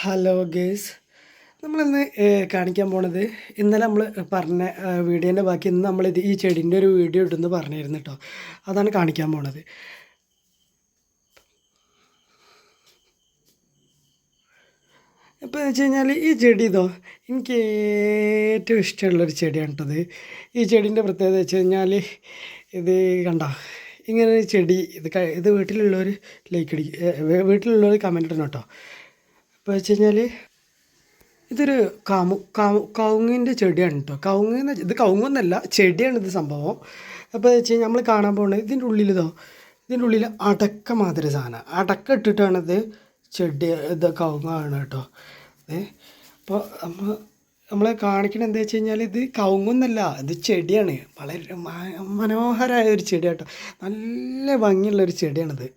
Hello guys നമ്മളിന്ന് കാണിക്കാൻ പോണത് ഇന്നലെ നമ്മൾ പറഞ്ഞ വീഡിയോന്റെ ബാക്കി ഇന്ന് നമ്മളിത് ഈ ചെടീന്റെ ഒരു വീഡിയോ ഇട്ടെന്ന് പറഞ്ഞിരുന്നു കേട്ടോ അതാണ് കാണിക്കാൻ പോണത്. ഇപ്പോൾ വെച്ച് കഴിഞ്ഞാൽ ഈ ചെടി ഇതോ എനിക്ക് ഏറ്റവും ഇഷ്ടമുള്ളൊരു ചെടിയാണ് കേട്ടത് ഈ ചെടീന്റെ പ്രത്യേകത വെച്ച് കഴിഞ്ഞാൽ ഇത് കണ്ട ഇങ്ങനെ ചെടി ഇത് ഇത് വീട്ടിലുള്ളവർ ലൈക്ക് അടി വീട്ടിലുള്ളവർ കമന്റ് ഇടണം കേട്ടോ ഇപ്പോൾ വെച്ച് കഴിഞ്ഞാൽ ഇതൊരു കാമു കാമു കവുങ്ങിന്റെ ചെടിയാണ് കേട്ടോ കവുങ്ങ് എന്ന് ഇത് കവുങ്ങൊന്നല്ല ചെടിയാണ് ഇത് സംഭവം. അപ്പോൾ വെച്ച് കഴിഞ്ഞാൽ നമ്മൾ കാണാൻ പോകുന്നത് ഇതിന്റെ ഉള്ളിൽ ഇതോ ഇതിന്റെ ഉള്ളിൽ അടക്ക മാതിരി സാധനം. അടക്ക ഇട്ടിട്ടാണ് ഇത് ചെടി ഇത് കവുങ്ങാണ് കേട്ടോ ഏ അപ്പോൾ നമ്മൾ നമ്മളെ കാണിക്കണത് എന്താ വെച്ച് കഴിഞ്ഞാൽ ഇത് കവുങ്ങൊന്നല്ല ഇത് ചെടിയാണ്. വളരെ മനോഹരമായ ഒരു ചെടി കേട്ടോ നല്ല ഭംഗിയുള്ള ഒരു ചെടിയാണിത്.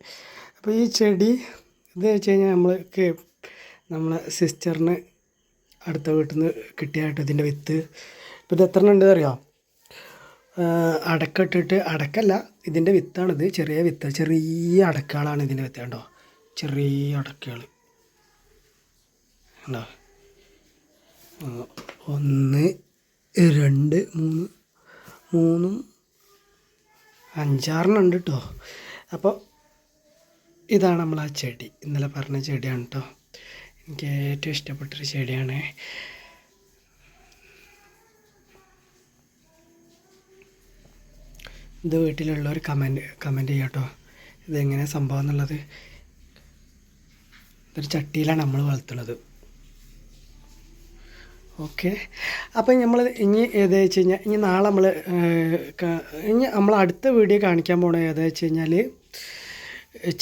അപ്പോൾ ഈ ചെടി എന്താ വെച്ച് കഴിഞ്ഞാൽ നമ്മൾക്ക് നമ്മളെ സിസ്റ്ററിന് അടുത്ത വീട്ടിൽ നിന്ന് കിട്ടിയായിട്ട് ഇതിന്റെ വിത്ത്. ഇപ്പോൾ ഇത് എത്ര ഉണ്ട് അറിയാം? അടക്ക ഇട്ടിട്ട് അടക്കല്ല ഇതിന്റെ വിത്താണിത് ചെറിയ വിത്ത് ചെറിയ അടക്കകളാണ് ഇതിന്റെ വിത്ത് കണ്ടോ? ചെറിയ അടക്കകൾ കണ്ടോ? ഒന്ന് രണ്ട് മൂന്ന് മൂന്നും അഞ്ചാറിനുണ്ട് ഉണ്ട് കേട്ടോ അപ്പോൾ ഇതാണ് നമ്മൾ ആ ചെടി. ഇന്നലെ പറഞ്ഞ ചെടിയാണ് കേട്ടോ എനിക്ക് ഏറ്റവും ഇഷ്ടപ്പെട്ടൊരു ചെടിയാണ്. ഇത് വീട്ടിലുള്ളവർ കമന്റ് കമന്റ് ചെയ്യാം കേട്ടോ ഇതെങ്ങനെ സംഭവം എന്നുള്ളത്. ഇതൊരു ചട്ടിയിലാണ് നമ്മൾ വളർത്തുന്നത്. ഓക്കെ. അപ്പം നമ്മൾ ഇനി ഏതാ വെച്ച് കഴിഞ്ഞാൽ ഇനി നാളെ നമ്മൾ ഇനി നമ്മൾ അടുത്ത വീഡിയോ കാണിക്കാൻ പോണത് ഏതാ വെച്ച് കഴിഞ്ഞാൽ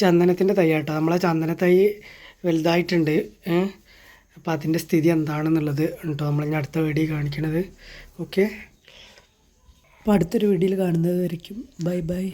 ചന്ദനത്തിന്റെ തൈ കേട്ടോ നമ്മളെ ചന്ദന തൈ വലുതായിട്ടുണ്ട്. അപ്പോൾ അതിന്റെ സ്ഥിതി എന്താണെന്നുള്ളത് കേട്ടോ നമ്മൾ ഇനി അടുത്ത വീഡിയോ കാണിക്കണത്. ഓക്കെ? അപ്പോൾ അടുത്തൊരു വീഡിയോയിൽ കാണുന്നത് ബൈ ബൈ.